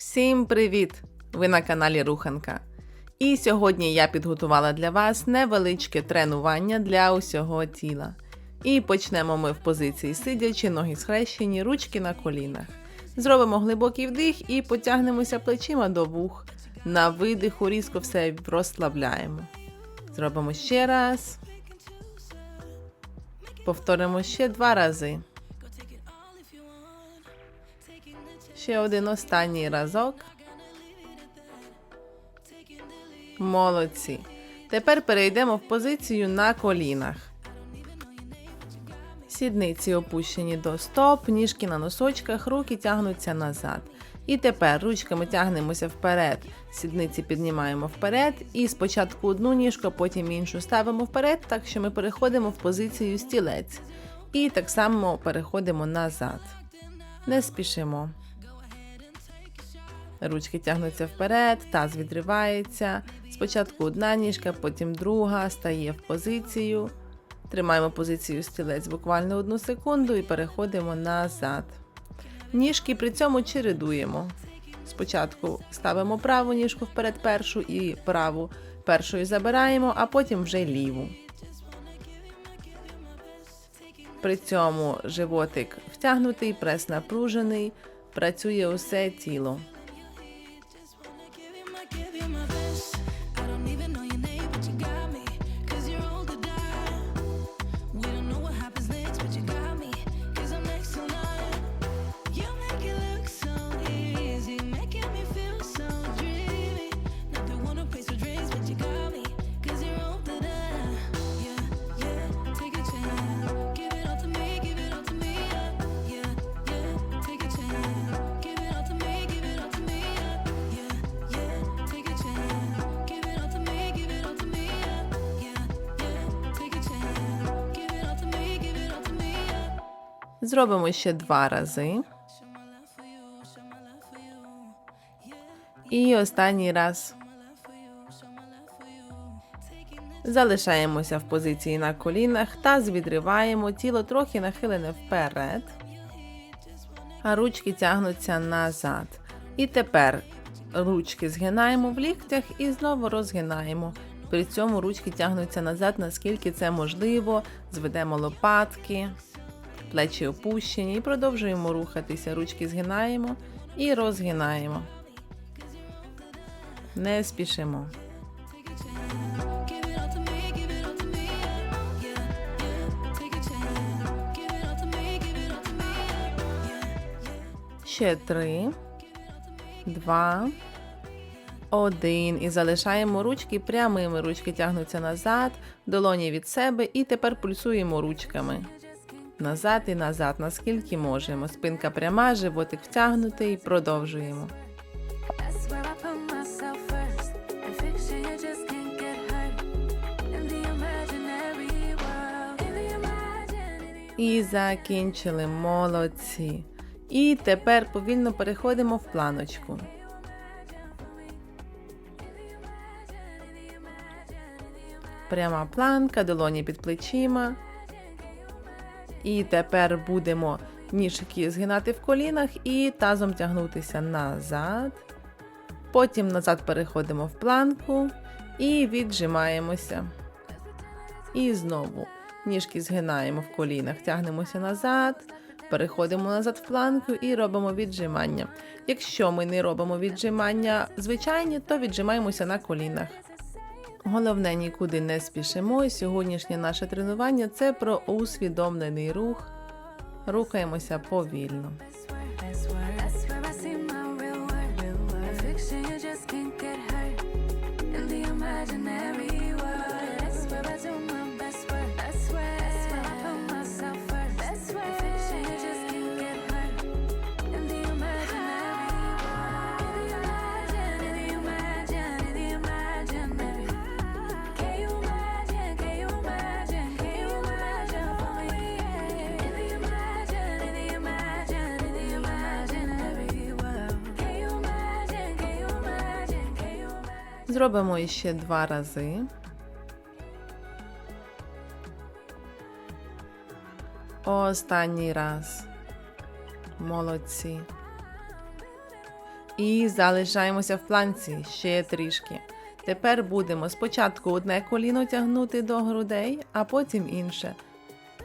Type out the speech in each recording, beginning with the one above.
Всім привіт! Ви на каналі Руханка. І сьогодні я підготувала для вас невеличке тренування для усього тіла. І почнемо ми в позиції сидячи, ноги схрещені, ручки на колінах. Зробимо глибокий вдих і потягнемося плечима до вух. На видиху різко все розслабляємо. Зробимо ще раз. Повторимо ще два рази. Ще один останній разок. Молодці. Тепер перейдемо в позицію на колінах. Сідниці опущені до стоп, ніжки на носочках, руки тягнуться назад. І тепер ручками тягнемося вперед, сідниці піднімаємо вперед, і спочатку одну ніжку, потім іншу ставимо вперед, так що ми переходимо в позицію стілець. І так само переходимо назад. Не спішимо. Ручки тягнуться вперед, таз відривається. Спочатку одна ніжка, потім друга стає в позицію. Тримаємо позицію стілець буквально одну секунду і переходимо назад. Ніжки при цьому чередуємо. Спочатку ставимо праву ніжку вперед першу і праву першою забираємо, а потім вже ліву. При цьому животик втягнутий, прес напружений, працює усе тіло. Зробимо ще два рази. І останній раз. Залишаємося в позиції на колінах, таз відриваємо, тіло трохи нахилене вперед, а ручки тягнуться назад. І тепер ручки згинаємо в ліктях і знову розгинаємо. При цьому ручки тягнуться назад, наскільки це можливо. Зведемо лопатки, плечі опущені і продовжуємо рухатися. Ручки згинаємо і розгинаємо. Не спішимо. Ще три, два, один. І залишаємо ручки прямими. Ручки тягнуться назад, долоні від себе. І тепер пульсуємо ручками. Назад і назад, наскільки можемо. Спинка пряма, животик втягнутий. Продовжуємо. І закінчили. Молодці. І тепер повільно переходимо в планочку. Пряма планка, долоні під плечима. І тепер будемо ніжки згинати в колінах і тазом тягнутися назад. Потім назад переходимо в планку і віджимаємося. І знову ніжки згинаємо в колінах, тягнемося назад, переходимо назад в планку і робимо віджимання. Якщо ми не робимо віджимання звичайні, то віджимаємося на колінах. Головне, нікуди не спішимо. І Сьогоднішнє наше тренування це про усвідомлений рух. Рухаємося повільно. Imaginary world, that's where I do my Зробимо іще два рази. Останній раз. Молодці. І залишаємося в планці ще трішки. Тепер будемо спочатку одне коліно тягнути до грудей, а потім інше.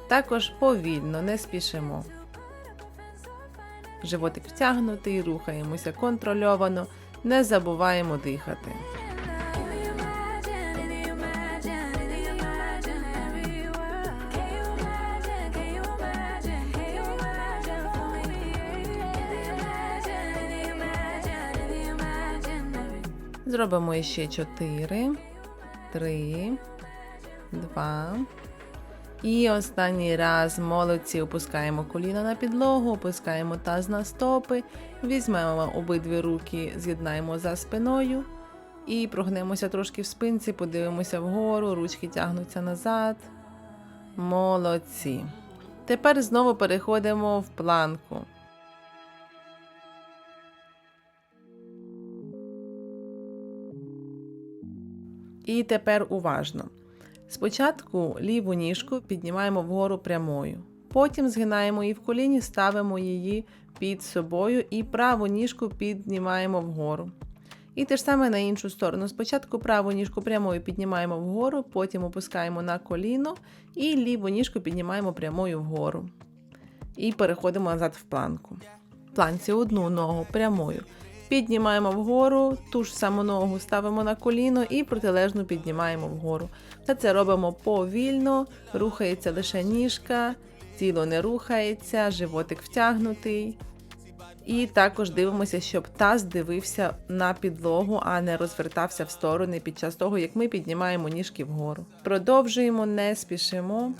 Також повільно, не спішимо. Животик втягнутий, рухаємося контрольовано, не забуваємо дихати. Зробимо ще 4, 3, 2. І останній раз молодці опускаємо коліна на підлогу, опускаємо таз на стопи, візьмемо обидві руки, з'єднаємо за спиною і прогнемося трошки в спинці, подивимося вгору, ручки тягнуться назад. Молодці. Тепер знову переходимо в планку. І тепер уважно. Спочатку ліву ніжку піднімаємо вгору прямою. Потім згинаємо її в коліні, ставимо її під собою і праву ніжку піднімаємо вгору. І те ж саме на іншу сторону. Спочатку праву ніжку прямою піднімаємо вгору, потім опускаємо на коліно і ліву ніжку піднімаємо прямою вгору. І переходимо назад в планку. В планці одну ногу прямою. Піднімаємо вгору, ту ж саму ногу ставимо на коліно і протилежну піднімаємо вгору. Все це робимо повільно, рухається лише ніжка, тіло не рухається, животик втягнутий. І також дивимося, щоб таз дивився на підлогу, а не розвертався в сторони під час того, як ми піднімаємо ніжки вгору. Продовжуємо, не спішимо.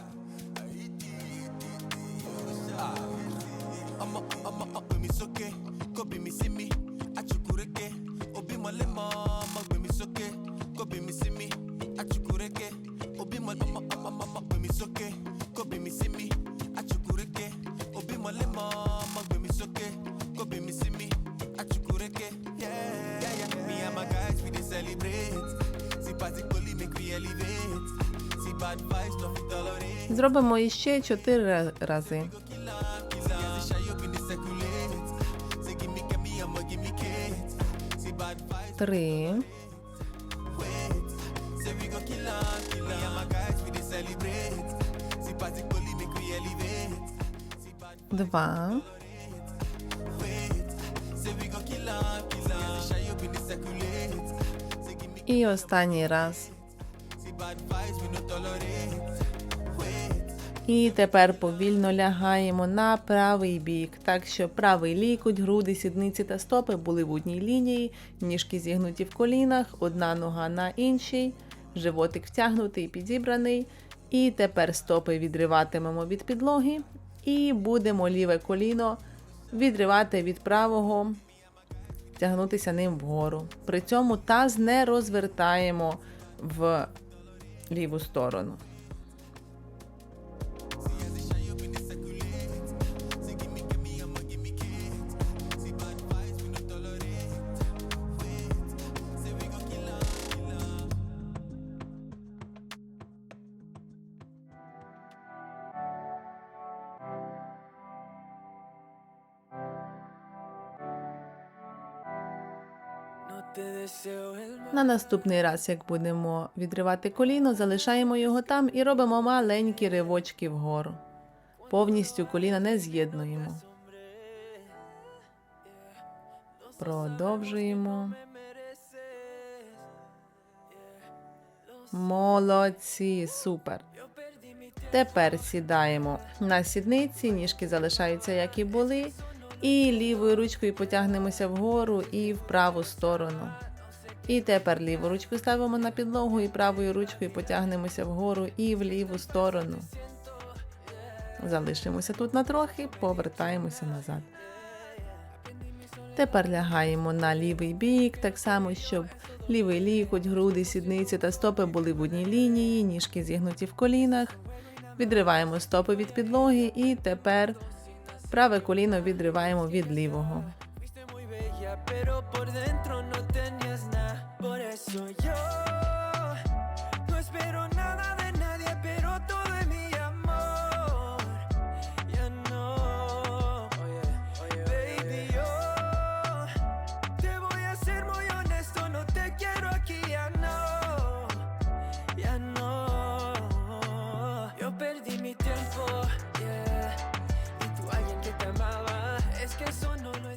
Зробимо іще 4 рази. Три. Два. І останній раз. І тепер повільно лягаємо на правий бік, так що правий лікоть, груди, сідниці та стопи були в одній лінії, ніжки зігнуті в колінах, одна нога на іншій, животик втягнутий, підібраний. І тепер стопи відриватимемо від підлоги і будемо ліве коліно відривати від правого, тягнутися ним вгору. При цьому таз не розвертаємо в ліву сторону. На наступний раз, як будемо відривати коліно, залишаємо його там і робимо маленькі ривочки вгору. Повністю коліна не з'єднуємо. Продовжуємо. Молодці, супер. Тепер сідаємо на сідниці, ніжки залишаються, як і були. І лівою ручкою потягнемося вгору і в праву сторону. І тепер ліву ручку ставимо на підлогу і правою ручкою потягнемося вгору і в ліву сторону. Залишимося тут на трохи, повертаємося назад. Тепер лягаємо на лівий бік, так само, щоб лівий лікоть, груди, сідниці та стопи були в одній лінії, ніжки зігнуті в колінах. Відриваємо стопи від підлоги і тепер праве коліно відриваємо від лівого. Pero por dentro no tenías nada. Por eso yo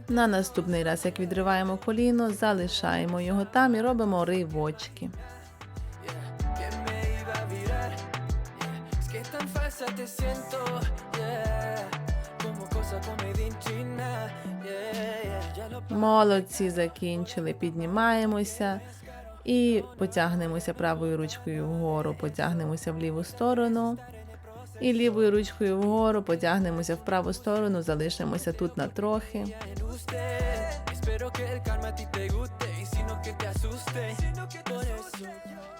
На наступний раз, як відриваємо коліно, залишаємо його там і робимо ривочки. Молодці, закінчили, піднімаємося і потягнемося правою ручкою вгору, потягнемося в ліву сторону. І лівою ручкою вгору потягнемося в праву сторону, залишимося тут на трохи.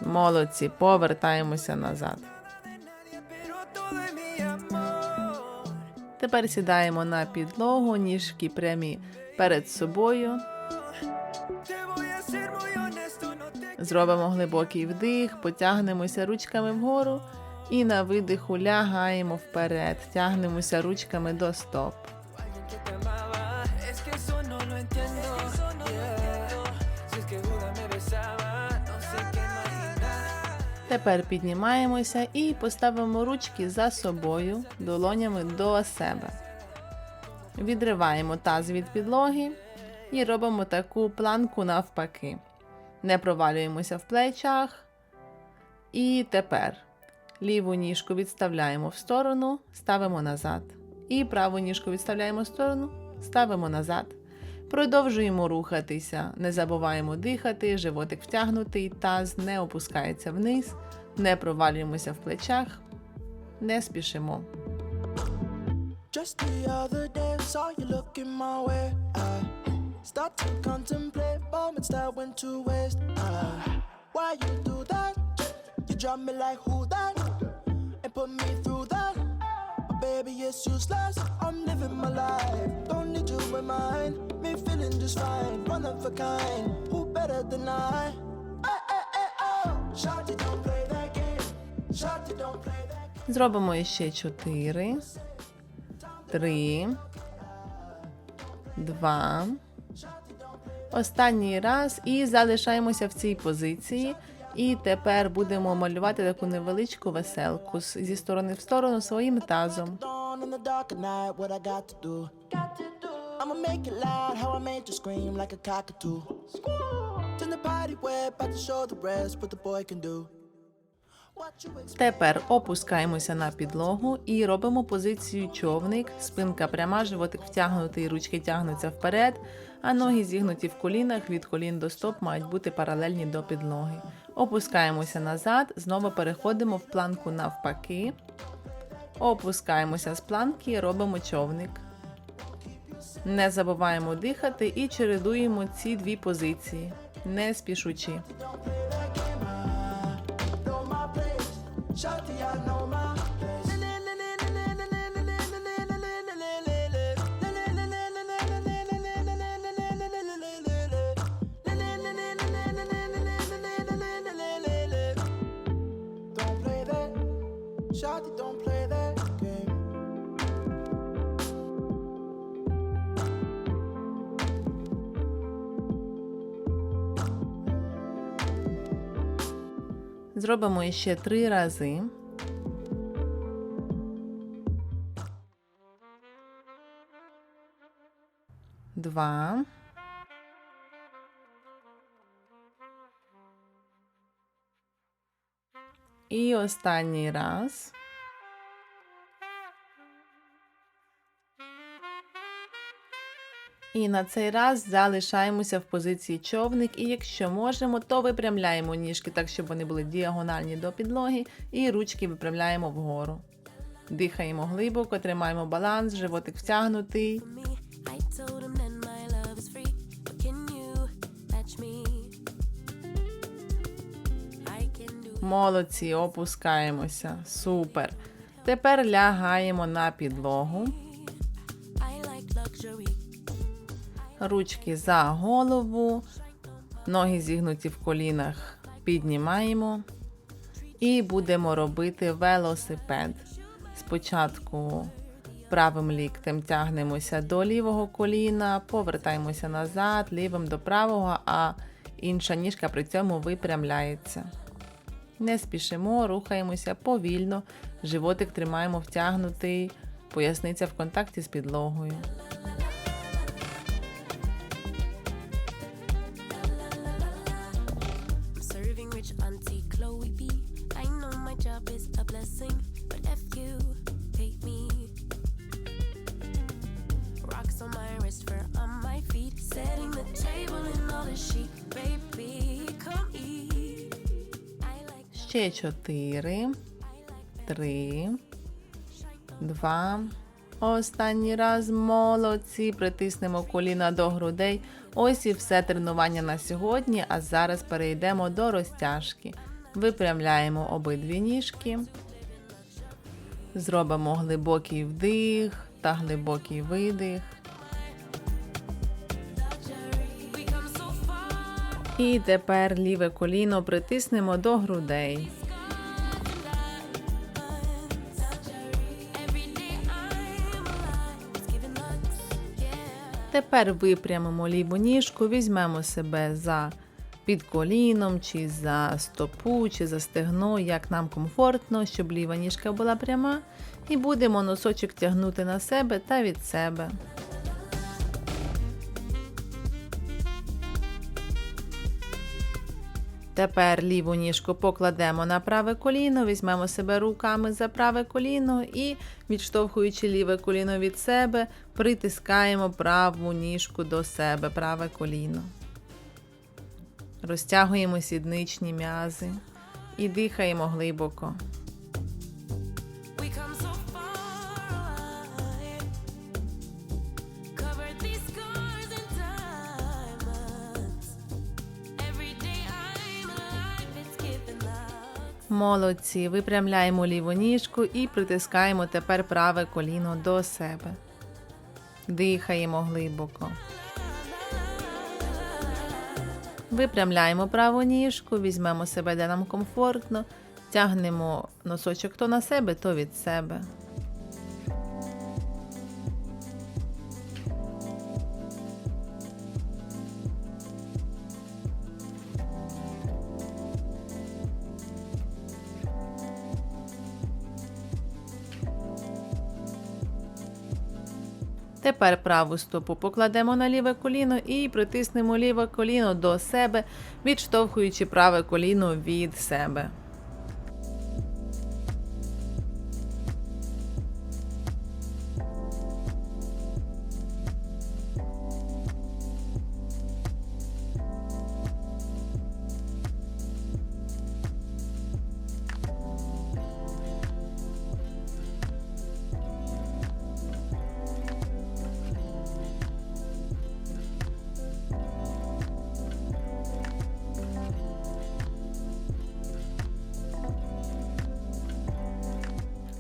Молодці, повертаємося назад. Тепер сідаємо на підлогу, ніжки прямі перед собою. Зробимо глибокий вдих, потягнемося ручками вгору і на видиху лягаємо вперед, тягнемося ручками до стоп. Тепер піднімаємося і поставимо ручки за собою, долонями до себе. Відриваємо таз від підлоги і робимо таку планку навпаки. Не провалюємося в плечах. І тепер ліву ніжку відставляємо в сторону, ставимо назад. І праву ніжку відставляємо в сторону, ставимо назад. Продовжуємо рухатися, не забуваємо дихати, животик втягнутий, таз не опускається вниз, не провалюємося в плечах, не спішимо. Why you do that? You drop me like who that? Put me through that. Oh, baby, it's useless. I'm living my life. Don't need you in mind. Me feeling just fine. One of a kind. Who better than I? Hey, hey, hey, oh. Shawty, don't play that game. Shawty, don't play that game. Зробимо іще 4, 3, 2. Останній раз і залишаємося в цій позиції. І тепер будемо малювати таку невеличку веселку зі сторони в сторону своїм тазом. I'ma make it loud, how I made you scream like a cockatoo. Turn the party wet, about to show the rest what the boy can do. Тепер опускаємося на підлогу і робимо позицію човник, спинка пряма, животик втягнутий, ручки тягнуться вперед, а ноги зігнуті в колінах, від колін до стоп мають бути паралельні до підлоги. Опускаємося назад, знову переходимо в планку навпаки. Опускаємося з планки робимо човник. Не забуваємо дихати і чередуємо ці дві позиції, не спішучи. Зробимо ще три рази. Два. І останній раз. І на цей раз залишаємося в позиції човник, і якщо можемо, то випрямляємо ніжки так, щоб вони були діагональні до підлоги, і ручки випрямляємо вгору. Дихаємо глибоко, тримаємо баланс, животик втягнутий. Молодці, опускаємося. Супер. Тепер лягаємо на підлогу. Ручки за голову, ноги зігнуті в колінах, піднімаємо і будемо робити велосипед. Спочатку правим ліктем тягнемося до лівого коліна, повертаємося назад, лівим до правого, а інша ніжка при цьому випрямляється. Не спішимо, рухаємося повільно, животик тримаємо втягнутий, поясниця в контакті з підлогою. Ще 4, 3, 2. Останній раз молодці. Притиснемо коліна до грудей. Ось і все тренування на сьогодні. А зараз перейдемо до розтяжки. Випрямляємо обидві ніжки. Зробимо глибокий вдих та глибокий видих. І тепер ліве коліно притиснемо до грудей. Тепер випрямимо ліву ніжку, візьмемо себе за під коліном, чи за стопу, чи за стегно, як нам комфортно, щоб ліва ніжка була пряма. І будемо носочок тягнути на себе та від себе. Тепер ліву ніжку покладемо на праве коліно, візьмемо себе руками за праве коліно і, відштовхуючи ліве коліно від себе, притискаємо праву ніжку до себе, праве коліно. Розтягуємо сідничні м'язи і дихаємо глибоко. Молодці. Випрямляємо ліву ніжку і притискаємо тепер праве коліно до себе. Дихаємо глибоко. Випрямляємо праву ніжку, візьмемо себе, де нам комфортно, тягнемо носочок то на себе, то від себе. Тепер праву стопу покладемо на ліве коліно і притиснемо ліве коліно до себе, відштовхуючи праве коліно від себе.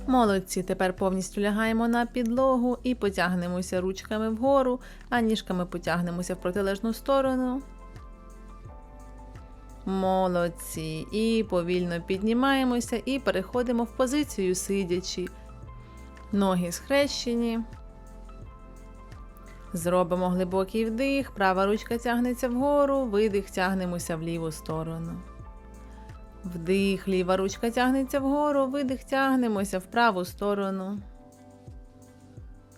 Молодці, тепер повністю лягаємо на підлогу і потягнемося ручками вгору, а ніжками потягнемося в протилежну сторону. Молодці. І повільно піднімаємося і переходимо в позицію сидячи. Ноги схрещені. Зробимо глибокий вдих, права ручка тягнеться вгору, видих, тягнемося в ліву сторону. Вдих, ліва ручка тягнеться вгору, видих, тягнемося в праву сторону.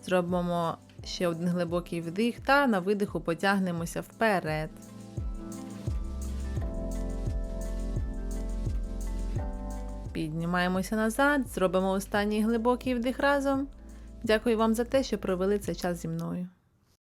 Зробимо ще один глибокий вдих та на видиху потягнемося вперед. Піднімаємося назад, зробимо останній глибокий вдих разом. Дякую вам за те, що провели цей час зі мною.